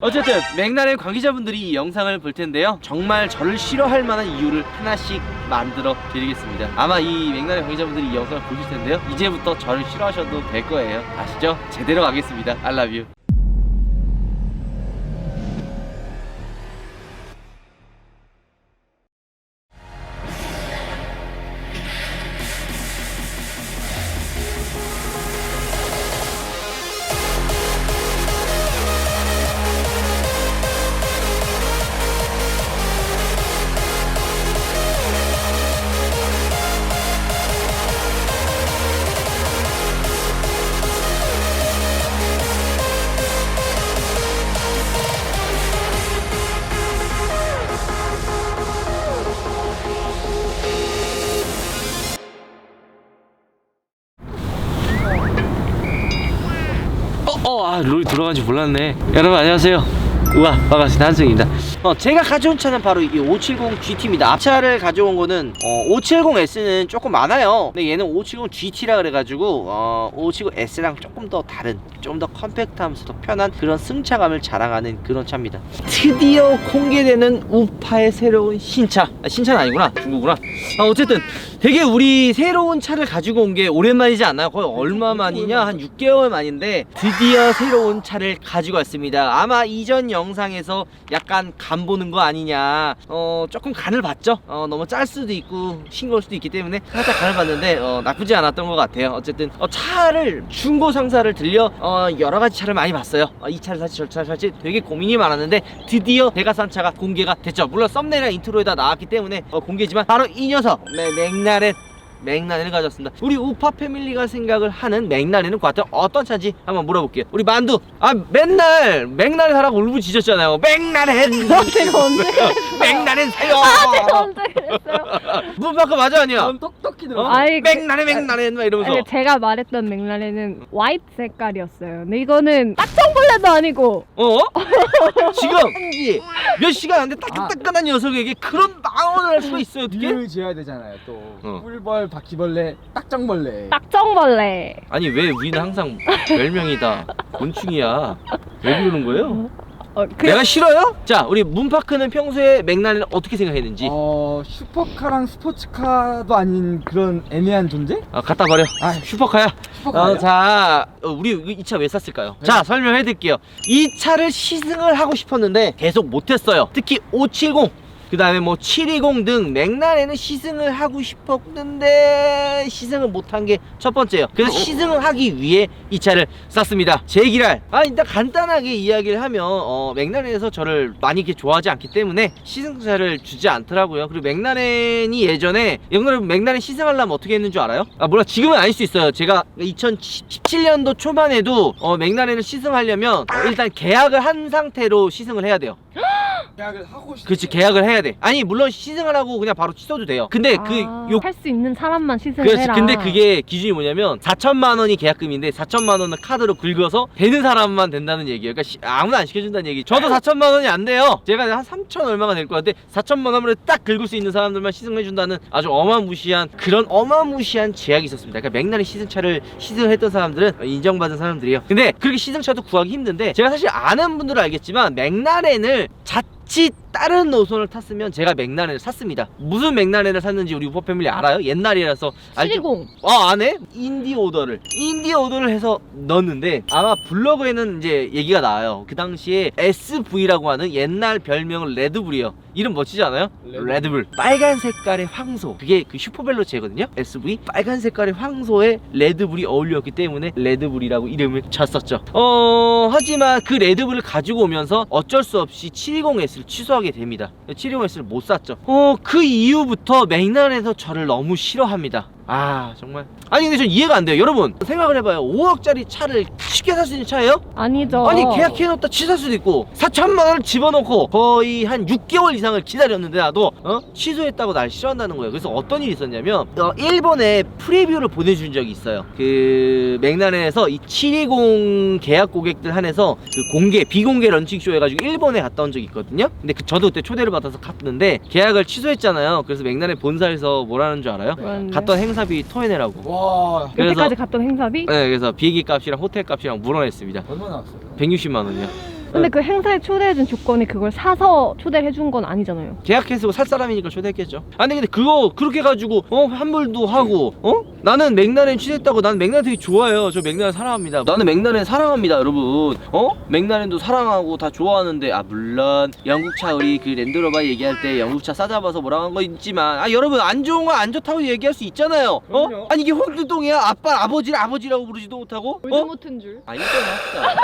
어쨌든 맥날의 관계자분들이 이 영상을 볼 텐데요. 정말 저를 싫어할 만한 이유를 하나씩 만들어 드리겠습니다. 아마 이 맥날의 관계자분들이 이 영상을 보실 텐데요. 이제부터 저를 싫어하셔도 될 거예요. 아시죠? 제대로 가겠습니다. I love you. 어, 어, 아, 롤이 들어간지 몰랐네. 여러분 안녕하세요. 우와, 반갑습니다. 한승입니다. 어, 제가 가져온 차는 바로 이 570 GT입니다. 앞차를 가져온 거는 어, 570S는 조금 많아요. 근데 얘는 570 GT라 그래가지고 어, 570S랑 조금 더 다른, 좀 더 컴팩트하면서 더 편한 그런 승차감을 자랑하는 그런 차입니다. 드디어 공개되는 우파의 새로운 신차. 아, 신차는 아니구나. 중고구나. 아, 어쨌든 되게 우리 새로운 차를 가지고 온 게 오랜만이지 않나요? 거의 얼마 만이냐? 한 6개월 만인데 드디어 새로운 차를 가지고 왔습니다. 아마 이전 영상에서 약간 간 보는 거 아니냐? 어 조금 간을 봤죠. 어 너무 짤 수도 있고 싱거울 수도 있기 때문에 살짝 간을 봤는데 어 나쁘지 않았던 것 같아요. 어쨌든 어, 차를 중고 상사를 들려 어 여러 가지 차를 많이 봤어요. 어, 이 차를 살지 저 차를 살지 되게 고민이 많았는데 드디어 내가 산 차가 공개가 됐죠. 물론 썸네일이나 인트로에다 나왔기 때문에 어, 공개지만 바로 이 녀석 맥- 맥 라렌 맥라렌을 가졌습니다. 우리 우파 패밀리가 생각을 하는 맥라렌은 과연 어떤 차인지 한번 물어볼게요. 우리 만두, 아 맨날 맥라렌 하라고 울부짖었잖아요. 맥라렌, 제가 언제? 맥라렌 사요. 제가 언제 그랬어요? 문 밖에 맞아 아니야? 넌 똑똑히 어? 들어. 아이, 그- 맥라렌, 맥라렌 막 이러면서. 아니, 제가 말했던 맥라렌은 화이트 색깔이었어요. 근데 이거는 딱정벌레도 아니고 어? 지금 몇 시간 안돼 따끈따끈한 녀석에게 그런 망언을 할 수가 있어요 어떻게? 이름을 지어야 되잖아요. 또 어. 꿀벌, 바퀴벌레, 딱정벌레. 딱정벌레. 아니 왜 우리는 항상 별명이 다 곤충이야 왜 그러는 거예요? 어, 그, 내가 싫어요? 자 우리 문파크는 평소에 맥날을 어떻게 생각했는지 어 슈퍼카랑 스포츠카도 아닌 그런 애매한 존재? 아, 갖다 버려 아 슈퍼카야 슈퍼카. 어, 자 어, 우리 이 차 왜 샀을까요? 네. 자 설명해 드릴게요 이 차를 시승을 하고 싶었는데 계속 못했어요 특히 570 그 다음에 뭐 720 등 맥날에는 시승을 하고 싶었는데 시승을 못한 게 첫 번째예요. 그래서 시승을 하기 위해 이 차를 샀습니다. 제 얘기를 아 일단 간단하게 이야기를 하면 어, 맥날렌에서 저를 많이 이렇게 좋아하지 않기 때문에 시승차를 주지 않더라고요. 그리고 맥날렌이 예전에 여러분 맥날렌 시승하려면 어떻게 했는 줄 알아요? 아 몰라. 지금은 아닐 수 있어요. 제가 2017년도 초반에도 어, 맥날렌을 시승하려면 어, 일단 계약을 한 상태로 시승을 해야 돼요. 계약을 하고 싶. 그렇지 계약을 해야 돼. 아니 물론 시승을 하고 그냥 바로 취소도 돼요. 근데 그요 할 수 있는 사람만 시승을 그렇지. 해라. 근데 그게 기준이 뭐냐면 4천만 원이 계약금인데 4천만 원을 카드로 긁어서 되는 사람만 된다는 얘기예요. 그러니까 시- 아무나 안 시켜준다는 얘기. 저도 4천만 원이 안 돼요. 제가 한 3천 얼마가 될 것 같은데 4천만 원을 딱 긁을 수 있는 사람들만 시승해준다는 아주 어마무시한 그런 어마무시한 제약이 있었습니다. 그러니까 맥날의 시승차를 시승을 했던 사람들은 인정받은 사람들이에요. 근데 그렇게 시승차도 구하기 힘든데 제가 사실 아는 분들은 알겠지만 맥날렌을 자칫 다른 노선을 탔으면 제가 맥라렌을 샀습니다. 무슨 맥라렌을 샀는지 우리 우퍼 패밀리 알아요? 옛날이라서 알죠? 720. 어, 안 해? 인디 오더를. 인디 오더를 해서 넣었는데 아마 블로그에는 이제 얘기가 나와요. 그 당시에 SV라고 하는 옛날 별명은 레드불이에요. 이름 멋지지 않아요? 레드불. 레드불. 빨간 색깔의 황소. 그게 그 슈퍼벨로체거든요. SV. 빨간 색깔의 황소에 레드불이 어울렸기 때문에 레드불이라고 이름을 쳤었죠. 어, 하지만 그 레드불을 가지고 오면서 어쩔 수 없이 720S를 취소 하게 됩니다. 720S를 못 샀죠. 어, 그 이후부터 맥날에서 저를 너무 싫어합니다. 아, 정말. 아니, 근데 전 이해가 안 돼요. 여러분, 생각을 해봐요. 5억짜리 차를 쉽게 살 수 있는 차예요? 아니죠. 아니 계약해놓다 취소할 수도 있고 4천만 원을 집어넣고 거의 한 6개월 이상을 기다렸는데 나도 어? 취소했다고 날 싫어한다는 거예요 그래서 어떤 일이 있었냐면 어, 일본에 프리뷰를 보내준 적이 있어요 그 맥날렌에서 이 720 계약 고객들 한해서 그 공개 비공개 런칭쇼 해가지고 일본에 갔다 온 적이 있거든요 근데 그 저도 그때 초대를 받아서 갔는데 계약을 취소했잖아요 그래서 맥날렌 본사에서 뭐라는 줄 알아요? 그런데 갔던 행사 비 토해내라고 와 그래서- 여태까지 갔던 행사비? 네 그래서 비행기 값이랑 호텔 값이랑 물어냈습니다 얼마 나왔어요? 160만 원이요 근데 그 행사에 초대해준 조건이 그걸 사서 초대를 해준 건 아니잖아요. 계약해서 살 사람이니까 초대했겠죠. 아니 근데 그거 그렇게 가지고 어 환불도 하고 어 나는 맥라렌 취했다고 나는 맥라렌 되게 좋아해요. 저 맥라렌 사랑합니다. 나는 맥라렌 사랑합니다, 여러분. 어 맥라렌도 사랑하고 다 좋아하는데 아 물론 영국차 우리 그 랜드로버 얘기할 때 영국차 싸잡아서 뭐라고 한 거 있지만 아 여러분 안 좋은 거안 좋다고 얘기할 수 있잖아요. 어 그럼요. 아니 이게 혼두동이야 아빠 아버지를 아버지라고 부르지도 못하고 어 볼드모트인 줄. 아 이거는 합시다.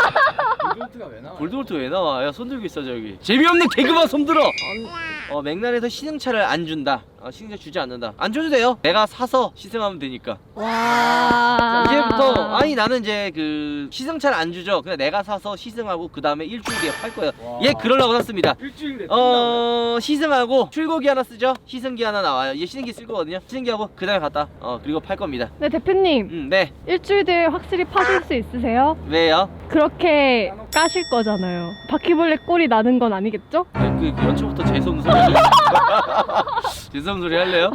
볼드모트가 왜 나와? 볼드모트 왜 나와? 야 손들고 있어 저기. 재미없는 개그만 손들어. 어 맥날에서 시승차를 안 준다. 어, 시승차 주지 않는다. 안 줘도 돼요. 내가 사서 시승하면 되니까. 와. 이제부터 아니 나는 이제 그 시승차를 안 주죠. 그냥 내가 사서 시승하고 그 다음에 일주일 뒤에 팔 거예요. 와. 얘 그러려고 샀습니다. 일주일에 어 시승하고 출고기 하나 쓰죠. 시승기 하나 나와요. 얘 시승기 쓸 거거든요. 시승기하고 그 다음에 갖다 어 그리고 팔 겁니다. 네 대표님 음 네. 일주일 뒤에 확실히 파실 수 있으세요? 왜요? 그렇게 까실 거잖아요. 바퀴벌레 꼴이 나는 건 아니겠죠? 아니, 그, 그 연초부터 재수없는 소리 재수없는 소리 할래요?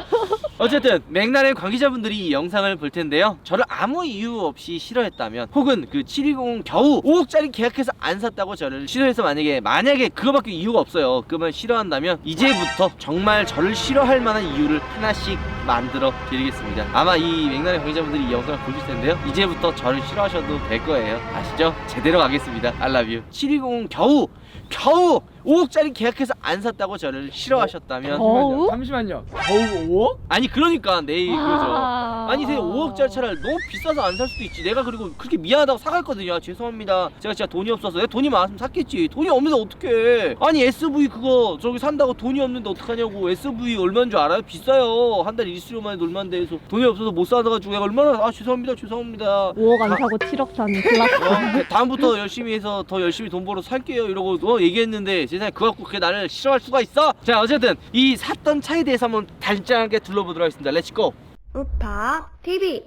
어쨌든 맥날의 관계자분들이 이 영상을 볼 텐데요 저를 아무 이유 없이 싫어했다면 혹은 그 720 겨우 5억짜리 계약해서 안 샀다고 저를 싫어해서 만약에 만약에 그거밖에 이유가 없어요 그만 싫어한다면 이제부터 정말 저를 싫어할 만한 이유를 하나씩 만들어 드리겠습니다 아마 이 맥날의 관계자분들이 이 영상을 보실 텐데요 이제부터 저를 싫어하셔도 될 거예요 아시죠? 제대로 가겠습니다 I love you 720 겨우 겨우 5억짜리 계약해서 안 샀다고 저를 싫어하셨다면 어? 잠시만요. 겨우 5억? 아니 그러니까 내 얘기 그거죠. 와. 아니 근데 5억짜리 차를 너무 비싸서 안 살 수도 있지. 내가 그리고 그렇게 미안하다고 사갔거든요. 아, 죄송합니다. 제가 진짜 돈이 없어서. 내가 돈이 많았으면 샀겠지. 돈이 없는데 어떡해. 아니 SV 그거 저기 산다고 돈이 없는데 어떡하냐고. SV 얼마인 줄 알아요? 비싸요. 한 달 일수료만 해도 얼마인데 해서. 돈이 없어서 못 사가지고 내가 얼마나 아 죄송합니다. 죄송합니다. 5억 안 사고 7억 사는 클라스. 어, 다음부터 열심히 해서 더 열심히 돈 벌어 살게요. 이러고 어, 얘기했는데 세상에 그거 갖고 그게 나를 싫어할 수가 있어? 자 어쨌든 이 샀던 차에 대해서 한번 단짠하게 둘러보도록 하겠습니다 렛츠고 우파 TV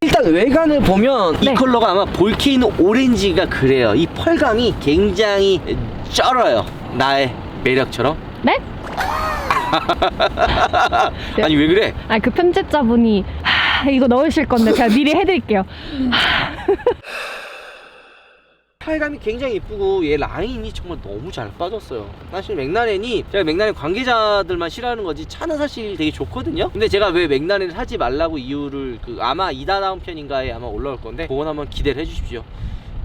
일단 외관을 보면 이 네. 컬러가 아마 볼케이노 오렌지가 그래요 이 펄감이 굉장히 쩔어요 나의 매력처럼 네? 네. 아니 왜 그래? 아 그 편집자분이 하, 이거 넣으실 건데 제가 미리 해드릴게요. 펄감이 굉장히 이쁘고 얘 라인이 정말 너무 잘 빠졌어요. 사실 맥라렌이 제가 맥라렌 관계자들만 싫어하는 거지 차는 사실 되게 좋거든요. 근데 제가 왜 맥라렌을 사지 말라고 이유를 그 아마 이다 다음 편인가에 아마 올라올 건데 그건 한번 기대를 해주십시오.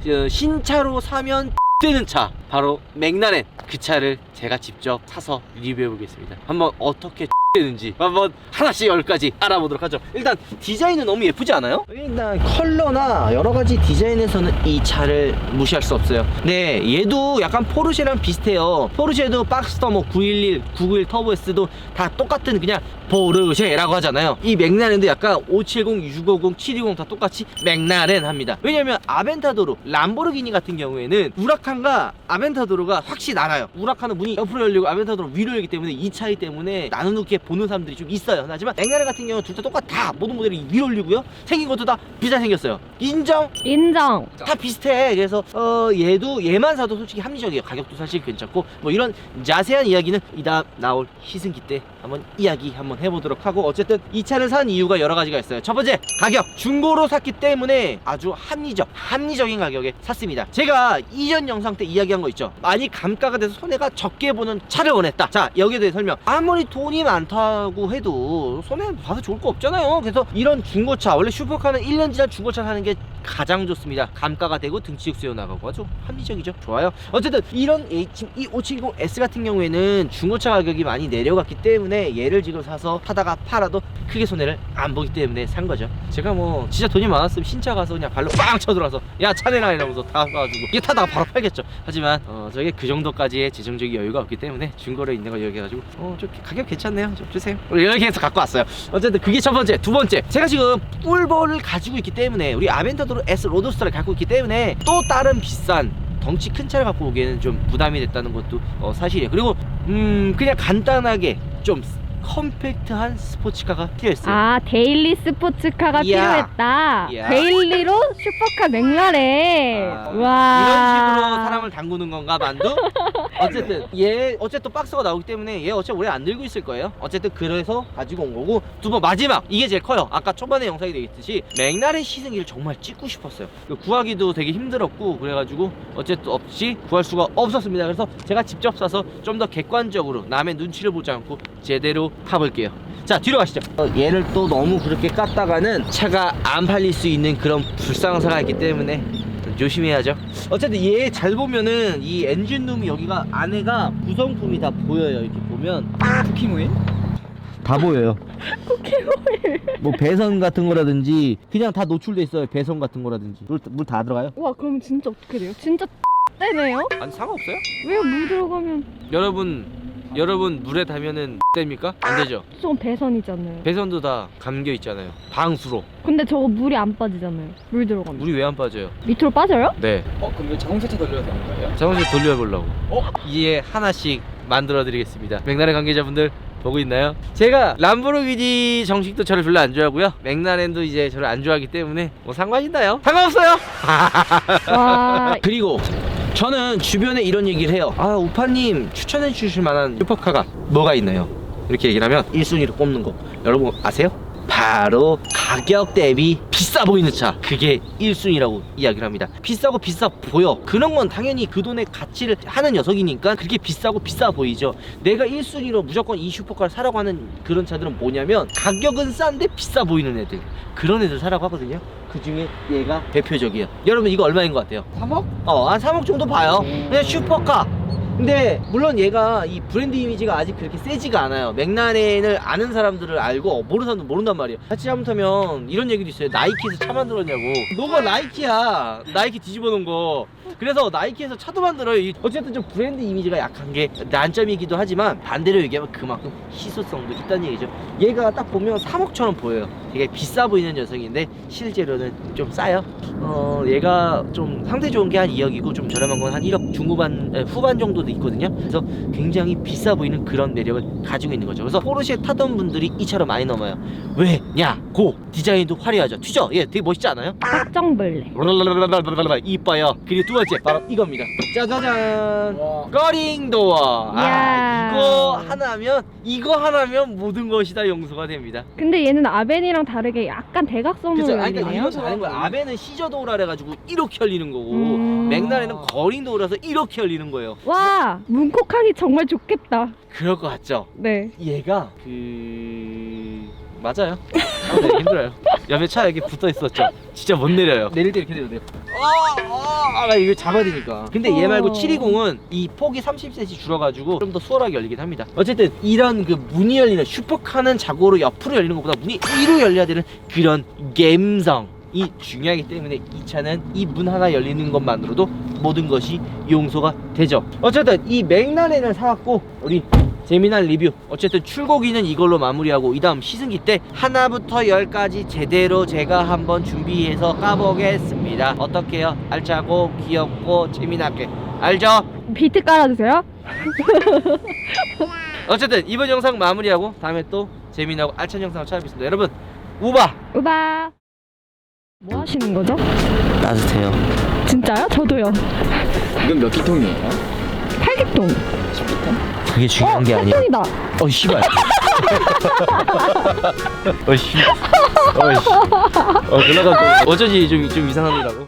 그 신차로 사면 되는 차 바로 맥라렌. 그 차를 제가 직접 사서 리뷰해 보겠습니다. 한번 어떻게 되는지 한번 하나씩 열까지 알아보도록 하죠. 일단 디자인은 너무 예쁘지 않아요? 일단 컬러나 여러 가지 디자인에서는 이 차를 무시할 수 없어요. 네 얘도 약간 포르쉐랑 비슷해요. 포르쉐도 박스터 뭐 911, 991 터보 S도 다 똑같은 그냥 포르쉐라고 하잖아요. 이 맥라렌도 약간 570, 650, 720 다 똑같이 맥라렌 합니다. 왜냐면 아벤타도로 람보르기니 같은 경우에는 우라칸과 아벤타도로가 확실히 나눠요. 우라칸은 문이 옆으로 열리고 아벤타도로 위로 열리기 때문에 이 차이 때문에 나누게 보는 사람들이 좀 있어요 하지만 맥라렌 같은 경우는 둘 다 똑같아 모든 모델이 위로 열리고요 생긴 것도 다 비슷하게 생겼어요 인정 인정. 다 비슷해. 그래서 어 얘도 얘만 사도 솔직히 합리적이에요. 가격도 사실 괜찮고 뭐 이런 자세한 이야기는 이다음 나올 희승기 때 한번 이야기 한번 해보도록 하고 어쨌든 이 차를 산 이유가 여러 가지가 있어요. 첫 번째 가격 중고로 샀기 때문에 아주 합리적 합리적인 가격에 샀습니다. 제가 이전 영상 때 이야기한 거 있죠. 많이 감가가 돼서 손해가 적게 보는 차를 원했다. 자 여기에 대해 설명. 아무리 돈이 많다 고 해도 손해 봐서 좋을 거 없잖아요. 그래서 이런 중고차 원래 슈퍼카는 1년 지난 중고차 사는 게 가장 좋습니다. 감가가 되고 등치육 세워 나가고 아주 합리적이죠. 좋아요. 어쨌든 이런 이 570S 같은 경우에는 중고차 가격이 많이 내려갔기 때문에 얘를 지금 사서 타다가 팔아도 크게 손해를 안 보기 때문에 산 거죠. 제가 뭐 진짜 돈이 많았으면 신차 가서 그냥 발로 빵 쳐들어서 야 차내라 이러면서 다 가지고 얘 타다가 바로 팔겠죠. 하지만 어 저게 그 정도까지의 재정적인 여유가 없기 때문에 중고로 있는 거 이야기해가지고 어좀 가격 괜찮네요. 좀 주세요. 이렇게 해서 갖고 왔어요. 어쨌든 그게 첫 번째. 두 번째 제가 지금 뿔버를 가지고 있기 때문에 우리 아벤타도 로 S 로드스터를 갖고 있기 때문에 또 다른 비싼 덩치 큰 차를 갖고 오기에는 좀 부담이 됐다는 것도 어, 사실이에요. 그리고 음 그냥 간단하게 좀 컴팩트한 스포츠카가 필요했어요. 아 데일리 스포츠카가 야. 필요했다. 야. 데일리로 슈퍼카 맥라렌. 아, 와. 이런 식으로 사람을 담그는 건가 만두? 어쨌든 얘 어쨌든 박스가 나오기 때문에 얘 어차피 오래 안 들고 있을 거예요 어쨌든 그래서 가지고 온 거고 두 번 마지막 이게 제일 커요 아까 초반에 영상이 되겠듯이 맥날의 시승기를 정말 찍고 싶었어요 그 구하기도 되게 힘들었고 그래가지고 어쨌든 없이 구할 수가 없었습니다 그래서 제가 직접 사서 좀 더 객관적으로 남의 눈치를 보지 않고 제대로 타볼게요. 자 뒤로 가시죠. 어, 얘를 또 너무 그렇게 깠다가는 차가 안 팔릴 수 있는 그런 불상사가 있기 때문에 좀 조심해야죠. 어쨌든 얘 잘 보면은 이 엔진룸이 여기가 안에가 구성품이 다 보여요 이렇게 보면. 쿠킹 오일? 다 보여요. 뭐 배선 같은 거라든지 그냥 다 노출돼 있어요 배선 같은 거라든지. 물 다 들어가요? 와 그럼 진짜 어떻게 돼요? 진짜 떼네요? 아니 상관없어요. 왜요? 물 들어가면. 여러분 여러분 물에 닿으면은 됩니까? 안 되죠 좀 배선이잖아요 배선도 다 감겨 있잖아요 방수로 근데 저거 물이 안 빠지잖아요 물 들어가면 물이 왜 안 빠져요? 밑으로 빠져요? 네 어 그럼 이거 자동세차 돌려야 되는 거예요? 자동차 돌려보려고 어? 이에 하나씩 만들어 드리겠습니다 맥나렌 관계자분들 보고 있나요? 제가 람보르기니 정식도 저를 별로 안 좋아하고요 맥나렌도 이제 저를 안 좋아하기 때문에 뭐 상관 있나요? 상관없어요 와 그리고 저는 주변에 이런 얘기를 해요. 아 우파님 추천해 주실 만한 슈퍼카가 뭐가 있나요? 이렇게 얘기를 하면 1순위로 꼽는 거. 여러분 아세요? 바로 가격 대비 비싸 보이는 차. 그게 1순위라고 이야기를 합니다. 비싸고 비싸 보여. 그런 건 당연히 그 돈의 가치를 하는 녀석이니까 그렇게 비싸고 비싸 보이죠. 내가 1순위로 무조건 이 슈퍼카를 사라고 하는 그런 차들은 뭐냐면 가격은 싼데 비싸 보이는 애들. 그런 애들 사라고 하거든요 그 중에 얘가 대표적이에요 여러분 이거 얼마인 것 같아요? 3억? 어, 한 3억 정도 봐요. 그냥 슈퍼카. 근데 물론 얘가 이 브랜드 이미지가 아직 그렇게 세지가 않아요. 맥라렌을 아는 사람들을 알고 모르는 사람들 모른단 말이에요. 같이 잘못하면 이런 얘기도 있어요. 나이키에서 차 만들었냐고. 너가 나이키야. 나이키 뒤집어 놓은 거. 그래서 나이키에서 차도 만들어요. 이- 어쨌든 좀 브랜드 이미지가 약한 게 난점이기도 하지만 반대로 얘기하면 그만큼 희소성도 있다는 얘기죠. 얘가 딱 보면 3억처럼 보여요. 되게 비싸 보이는 녀석인데 실제로는 좀 싸요. 어, 얘가 좀 상태 좋은 게 한 2억이고 좀 저렴한 건 한 1억 중후반 에, 후반 정도도 있거든요. 그래서 굉장히 비싸 보이는 그런 매력을 가지고 있는 거죠. 그래서 포르쉐 타던 분들이 이 차로 많이 넘어요. 왜냐고 디자인도 화려하죠. 튀죠? 얘 되게 멋있지 않아요? 깍정벌레 랄랄랄랄랄랄랄 이뻐요. 그리고 두 번째 바로 이겁니다. 짜자잔. 와 꺼링 도어. 아, 이야. 이거 하나면 이거 하나면 모든 것이 다 용서가 됩니다. 근데 얘는 아벤이랑 다르게 약간 대각선으로 그죠? 아니, 그러니까 열리네요 이건 다른 거야. 아베는 시저 도어라 그래가지고 이렇게 열리는 거고 음. 맥날에는 거링 도어라서 이렇게 열리는 거예요. 와 문콕하기 정말 좋겠다 그럴 것 같죠? 네 얘가 그 맞아요. 아, 네, 힘들어요. 옆에 차 이렇게 붙어 있었죠. 진짜 못 내려요. 내릴 때 이렇게 내려야 돼요. 아, 아, 아, 이거 잡아야 되니까. 근데 얘 말고 어. 720은 이 폭이 30cm 줄어가지고 좀 더 수월하게 열리긴 합니다. 어쨌든 이런 그 문이 열리는 슈퍼카는 자고로 옆으로 열리는 것보다 문이 위로 열려야 되는 그런 감성. 이 중요하기 때문에 이 차는 이 문 하나 열리는 것만으로도 모든 것이 용서가 되죠. 어쨌든 이 맥라렌을 사왔고 우리 재미난 리뷰 어쨌든 출고기는 이걸로 마무리하고 이 다음 시승기 때 하나부터 열까지 제대로 제가 한번 준비해서 까보겠습니다 어떻게요? 알차고 귀엽고 재미나게 알죠? 비트 깔아주세요 어쨌든 이번 영상 마무리하고 다음에 또 재미나고 알찬 영상을 찾아뵙겠습니다 여러분 우바 우바 뭐 하시는 거죠? 따뜻해요. 진짜요? 저도요. 이건 몇 기통이에요? 팔기통. 그게 중요한 게 아니야 팔통이다. 어 씨발. 어 씨. 어 씨. 어 그나가 어쩐지? 좀, 좀 이상하더라고